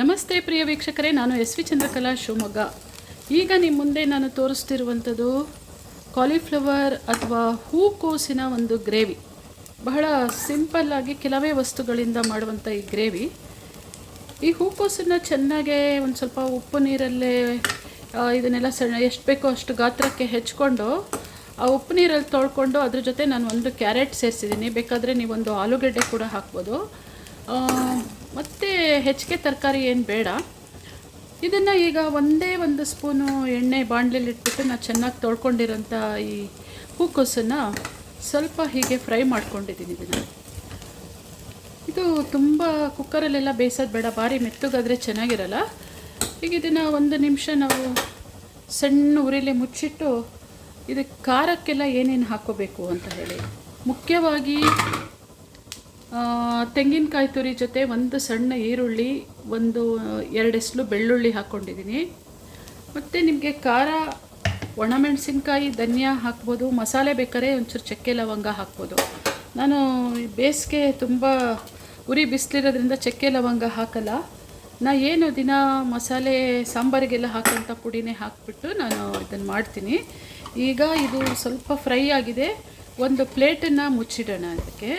ನಮಸ್ತೆ ಪ್ರಿಯ ವೀಕ್ಷಕರೇ, ನಾನು ಎಸ್ ವಿ ಚಂದ್ರಕಲಾ ಶಿವಮೊಗ್ಗ. ಈಗ ನಿಮ್ಮ ಮುಂದೆ ನಾನು ತೋರಿಸ್ತಿರುವಂಥದ್ದು ಕಾಲಿಫ್ಲವರ್ ಅಥವಾ ಹೂಕೋಸಿನ ಒಂದು ಗ್ರೇವಿ. ಬಹಳ ಸಿಂಪಲ್ಲಾಗಿ ಕೆಲವೇ ವಸ್ತುಗಳಿಂದ ಮಾಡುವಂಥ ಈ ಗ್ರೇವಿ. ಈ ಹೂಕೋಸನ್ನು ಚೆನ್ನಾಗೇ ಒಂದು ಸ್ವಲ್ಪ ಉಪ್ಪು ನೀರಲ್ಲೇ ಇದನ್ನೆಲ್ಲ ಸಣ್ಣ, ಎಷ್ಟು ಬೇಕೋ ಅಷ್ಟು ಗಾತ್ರಕ್ಕೆ ಹೆಚ್ಕೊಂಡು, ಆ ಉಪ್ಪು ನೀರಲ್ಲಿ ತೊಳ್ಕೊಂಡು ಅದ್ರ ಜೊತೆ ನಾನು ಒಂದು ಕ್ಯಾರೆಟ್ ಸೇರಿಸಿದ್ದೀನಿ. ಬೇಕಾದರೆ ನೀವೊಂದು ಆಲೂಗಡ್ಡೆ ಕೂಡ ಹಾಕ್ಬೋದು. ಹೆಚ್ಚಿಗೆ ತರಕಾರಿ ಏನು ಬೇಡ. ಇದನ್ನು ಈಗ ಒಂದೇ ಒಂದು ಸ್ಪೂನು ಎಣ್ಣೆ ಬಾಣಲೆಲಿ ಇಟ್ಬಿಟ್ಟು ನಾನು ಚೆನ್ನಾಗಿ ತೊಳ್ಕೊಂಡಿರೋಂಥ ಈ ಹೂಕೋಸನ್ನು ಸ್ವಲ್ಪ ಹೀಗೆ ಫ್ರೈ ಮಾಡ್ಕೊಂಡಿದ್ದೀನಿ ಇದನ್ನು. ಇದು ತುಂಬ ಕುಕ್ಕರಲ್ಲೆಲ್ಲ ಬೇಯಿಸೋದು ಬೇಡ, ಭಾರಿ ಮೆತ್ತಗಾದರೆ ಚೆನ್ನಾಗಿರಲ್ಲ. ಈಗ ಇದನ್ನು ಒಂದು ನಿಮಿಷ ನಾವು ಸಣ್ಣ ಉರಿಲಿ ಮುಚ್ಚಿಟ್ಟು ಇದಕ್ಕೆ ಖಾರಕ್ಕೆಲ್ಲ ಏನೇನು ಹಾಕೋಬೇಕು ಅಂತ ಹೇಳಿ. ಮುಖ್ಯವಾಗಿ ತೆಂಗಿನಕಾಯಿ ತುರಿ ಜೊತೆ ಒಂದು ಸಣ್ಣ ಈರುಳ್ಳಿ, ಒಂದು ಎರಡೆಸ್ಲು ಬೆಳ್ಳುಳ್ಳಿ ಹಾಕ್ಕೊಂಡಿದ್ದೀನಿ ಮತ್ತು ನಿಮಗೆ ಖಾರ, ಒಣಮೆಣಸಿನ್ಕಾಯಿ, ಧನಿಯಾ ಹಾಕ್ಬೋದು, ಮಸಾಲೆ ಬೇಕಾದ್ರೆ ಒಂಚೂರು ಚಕ್ಕೆ ಲವಂಗ ಹಾಕ್ಬೋದು. ನಾನು ಬೇಸಿಗೆ ತುಂಬ ಉರಿ ಬಿಸಿಲಿರೋದ್ರಿಂದ ಚಕ್ಕೆ ಲವಂಗ ಹಾಕಲ್ಲ. ನಾ ಏನು ದಿನ ಮಸಾಲೆ, ಸಾಂಬಾರಿಗೆಲ್ಲ ಹಾಕೋಂಥ ಪುಡಿನೇ ಹಾಕ್ಬಿಟ್ಟು ನಾನು ಇದನ್ನು ಮಾಡ್ತೀನಿ. ಈಗ ಇದು ಸ್ವಲ್ಪ ಫ್ರೈ ಆಗಿದೆ. ಒಂದು ಪ್ಲೇಟನ್ನು ಮುಚ್ಚಿಡೋಣ ಅದಕ್ಕೆ.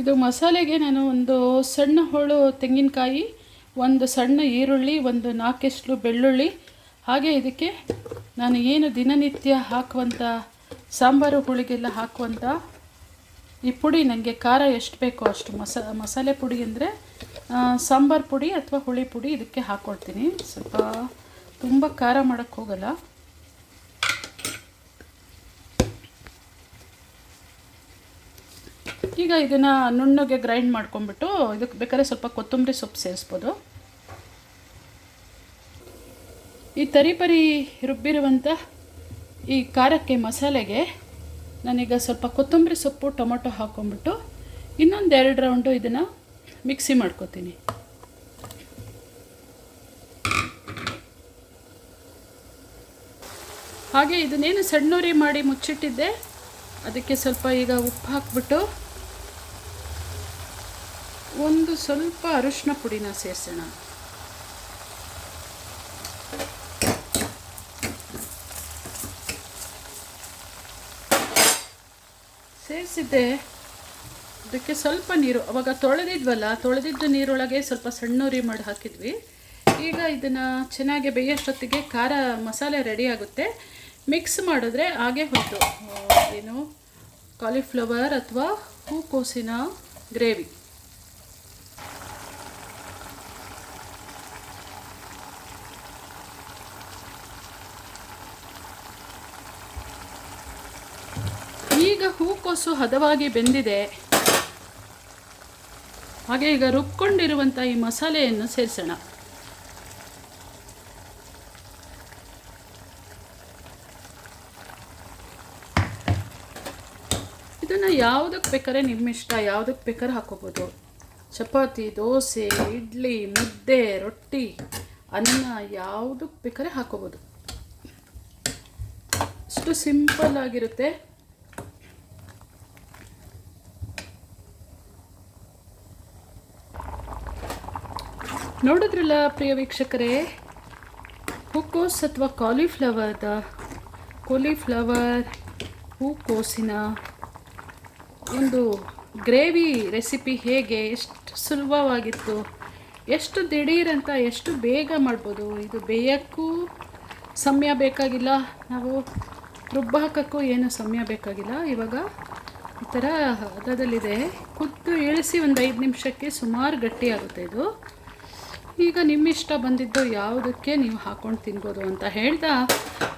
ಇದು ಮಸಾಲೆಗೆ ನಾನು ಒಂದು ಸಣ್ಣ ಹೋಳು ತೆಂಗಿನಕಾಯಿ, ಒಂದು ಸಣ್ಣ ಈರುಳ್ಳಿ, ಒಂದು ನಾಲ್ಕೆಸ್ಲು ಬೆಳ್ಳುಳ್ಳಿ. ಹಾಗೆ ಇದಕ್ಕೆ ನಾನು ಏನು ದಿನನಿತ್ಯ ಹಾಕುವಂಥ ಸಾಂಬಾರು ಹುಳಿಗೆಲ್ಲ ಹಾಕುವಂಥ ಈ ಪುಡಿ ನನಗೆ ಖಾರ ಎಷ್ಟು ಬೇಕೋ ಅಷ್ಟು ಮಸ, ಮಸಾಲೆ ಪುಡಿ ಅಂದರೆ ಸಾಂಬಾರು ಪುಡಿ ಅಥವಾ ಹುಳಿ ಪುಡಿ ಇದಕ್ಕೆ ಹಾಕ್ಕೊಡ್ತೀನಿ ಸ್ವಲ್ಪ ತುಂಬ ಖಾರ ಮಾಡೋಕ್ಕೆ ಹೋಗಲ್ಲ. ಈಗ ಇದನ್ನು ನುಣ್ಣಗೆ ಗ್ರೈಂಡ್ ಮಾಡ್ಕೊಂಡ್ಬಿಟ್ಟು ಇದಕ್ಕೆ ಬೇಕಾದ್ರೆ ಸ್ವಲ್ಪ ಕೊತ್ತಂಬರಿ ಸೊಪ್ಪು ಸೇರಿಸ್ಬೋದು. ಈ ತರಿಪರಿ ರುಬ್ಬಿರುವಂಥ ಈ ಖಾರಕ್ಕೆ ಮಸಾಲೆಗೆ ನಾನೀಗ ಸ್ವಲ್ಪ ಕೊತ್ತಂಬರಿ ಸೊಪ್ಪು, ಟೊಮೊಟೊ ಹಾಕ್ಕೊಂಬಿಟ್ಟು ಇನ್ನೊಂದು ಎರಡು ರೌಂಡು ಇದನ್ನು ಮಿಕ್ಸಿ ಮಾಡ್ಕೋತೀನಿ. ಹಾಗೆ ಇದನ್ನೇನು ಸಣ್ಣೂರಿ ಮಾಡಿ ಮುಚ್ಚಿಟ್ಟಿದ್ದೆ, ಅದಕ್ಕೆ ಸ್ವಲ್ಪ ಈಗ ಉಪ್ಪು ಹಾಕ್ಬಿಟ್ಟು ಒಂದು ಸ್ವಲ್ಪ ಅರಿಶಿನ ಪುಡಿನ ಸೇರಿಸೋಣ. ಸೇರಿಸಿದ್ದೆ. ಅದಕ್ಕೆ ಸ್ವಲ್ಪ ನೀರು, ಅವಾಗ ತೊಳೆದಿದ್ವಲ್ಲ, ತೊಳೆದಿದ್ದ ನೀರೊಳಗೆ ಸ್ವಲ್ಪ ಸಣ್ಣೂರಿ ಮಾಡಿ ಹಾಕಿದ್ವಿ. ಈಗ ಇದನ್ನು ಚೆನ್ನಾಗಿ ಬೇಯೋಷ್ಟೊತ್ತಿಗೆ ಖಾರ ಮಸಾಲೆ ರೆಡಿ ಆಗುತ್ತೆ. ಮಿಕ್ಸ್ ಮಾಡಿದ್ರೆ ಹಾಗೆ ಹೊತ್ತು ಏನು? ಕಾಲಿಫ್ಲವರ್ ಅಥವಾ ಹೂಕೋಸಿನ ಗ್ರೇವಿ ಈಗ ಹೂಕೋಸು ಹದವಾಗಿ ಬೆಂದಿದೆ. ಹಾಗೆ ಈಗ ರುಬ್ಕೊಂಡಿರುವಂಥ ಈ ಮಸಾಲೆಯನ್ನು ಸೇರಿಸೋಣ. ಇದನ್ನು ಯಾವುದಕ್ಕೆ ಬೇಕಾದ್ರೆ ನಿಮ್ಮ ಇಷ್ಟ ಯಾವುದಕ್ಕೆ ಬೇಕಾದ್ರೆ ಹಾಕೋಬೋದು. ಚಪಾತಿ, ದೋಸೆ, ಇಡ್ಲಿ, ಮುದ್ದೆ, ರೊಟ್ಟಿ, ಅನ್ನ ಯಾವುದಕ್ಕೆ ಬೇಕಾದ್ರೆ ಹಾಕೋಬೋದು. ಅಷ್ಟು ಸಿಂಪಲ್ ಆಗಿರುತ್ತೆ. ನೋಡಿದ್ರಲ್ಲ ಪ್ರಿಯ ವೀಕ್ಷಕರೇ? ಹೂಕೋಸ್ ಅಥವಾ ಕಾಲಿಫ್ಲವರ್ದ ಕಾಲಿಫ್ಲವರ್ ಹೂಕೋಸಿನ ಒಂದು ಗ್ರೇವಿ ರೆಸಿಪಿ ಹೇಗೆ? ಎಷ್ಟು ಸುಲಭವಾಗಿತ್ತು? ಎಷ್ಟು ದಿಢೀರಂತ ಎಷ್ಟು ಬೇಗ ಮಾಡ್ಬೋದು? ಇದು ಬೇಯಕ್ಕೂ ಸಮಯ ಬೇಕಾಗಿಲ್ಲ. ನಾವು ರುಬ್ಬ ಹಾಕೋಕ್ಕೂ ಏನು ಸಮಯ ಬೇಕಾಗಿಲ್ಲ. ಇವಾಗ ಈ ಥರ ಹದದಲ್ಲಿದೆ. ಕುದ್ದು ಇಳಿಸಿ ಒಂದು ಐದು ನಿಮಿಷಕ್ಕೆ ಸುಮಾರು ಗಟ್ಟಿಯಾಗುತ್ತೆ ಇದು. ಈಗ ನಿಮ್ಮ ಇಷ್ಟ ಬಂದಿದ್ದು ಯಾವುದಕ್ಕೆ ನೀವು ಹಾಕ್ಕೊಂಡು ತಿನ್ಬೋದು ಅಂತ ಹೇಳ್ತಾ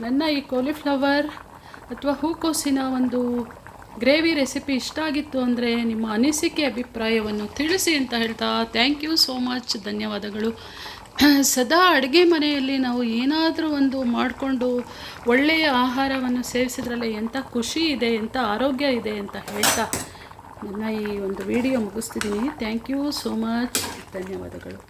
ನನ್ನ ಈ ಕೋಲಿಫ್ಲವರ್ ಅಥವಾ ಹೂಕೋಸಿನ ಒಂದು ಗ್ರೇವಿ ರೆಸಿಪಿ ಇಷ್ಟ ಆಗಿತ್ತು ಅಂದರೆ ನಿಮ್ಮ ಅನಿಸಿಕೆ ಅಭಿಪ್ರಾಯವನ್ನು ತಿಳಿಸಿ ಅಂತ ಹೇಳ್ತಾ ಥ್ಯಾಂಕ್ ಯು ಸೋ ಮಚ್ ಧನ್ಯವಾದಗಳು. ಸದಾ ಅಡುಗೆ ಮನೆಯಲ್ಲಿ ನಾವು ಏನಾದರೂ ಒಂದು ಮಾಡಿಕೊಂಡು ಒಳ್ಳೆಯ ಆಹಾರವನ್ನು ಸೇವಿಸಿದ್ರಲ್ಲಿ ಎಂಥ ಖುಷಿ ಇದೆ ಎಂಥ ಆರೋಗ್ಯ ಇದೆ ಅಂತ ಹೇಳ್ತಾ ನನ್ನ ಈ ಒಂದು ವಿಡಿಯೋ ಮುಗಿಸ್ತಿದ್ದೀನಿ. ಥ್ಯಾಂಕ್ ಯು ಸೋ ಮಚ್ ಧನ್ಯವಾದಗಳು.